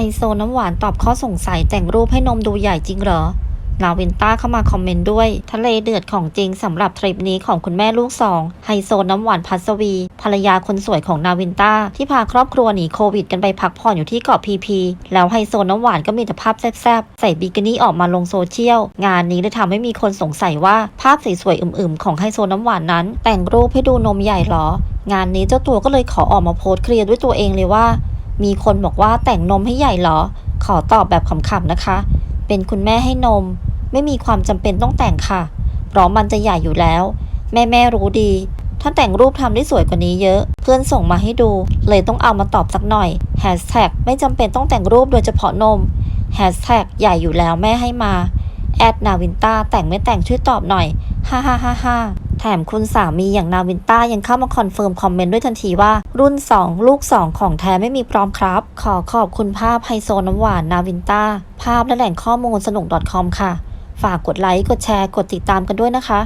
ไฮโซน้ำหวานตอบข้อสงสัยแต่งรูปให้นมดูใหญ่จริงเหรอ ลาวินต้าเข้ามาคอมเมนต์ด้วย ทะเลเดือดของจริงสำหรับทริปนี้ของคุณแม่ลูกสองไฮโซน้ำหวานพัสวี ภรรยาคนสวยของนาวินต้า ที่พาครอบครัวหนีโควิดกันไปพักผ่อนอยู่ที่เกาะพีพีแล้วไฮโซน้ำหวานก็มีแต่ภาพแซ่บๆ ใส่บิกินี่ออกมาลงโซเชียล งานนี้เลยทำให้มีคนสงสัยว่าภาพสวยๆอึมๆ ของไฮโซน้ำหวานนั้น แต่งรูปให้ดูนมใหญ่เหรองานนี้เจ้าตัวก็เลยขอออกมาโพสต์เคลียร์ด้วยตัวเองเลยว่า มีคนบอกว่าแต่งนมให้ใหญ่เหรอ ขอตอบแบบขำๆนะคะ เป็นคุณแม่ให้นม ไม่มีความจำเป็นต้องแต่งค่ะ เพราะมันจะใหญ่อยู่แล้ว แม่แม่รู้ดี ถ้าแต่งรูปทำได้สวยกว่านี้เยอะ เพื่อนส่งมาให้ดู เลยต้องเอามาตอบสักหน่อยแฮชแท็กไม่จำเป็นต้องแต่งรูปโดยเฉพาะนมแฮชแท็กใหญ่อยู่แล้วแม่ให้มาแอดนาวินต้าแต่งไม่แต่งช่วยตอบหน่อย ฮ่าฮ่าฮ่าฮ่า แถมคุณสามีอย่างนาวินต้ายังเข้ามาคอนเฟิร์มคอมเมนต์ด้วยทันทีว่า รุ่น 2 ลูก 2 ของแท้ไม่มีปลอมครับ ขอขอบคุณภาพไฮโซน้ำหวานนาวินต้า ภาพและแหล่งข้อมูลสนุก .com ค่ะ ฝากกดไลค์กดแชร์กดติดตามกันด้วยนะคะ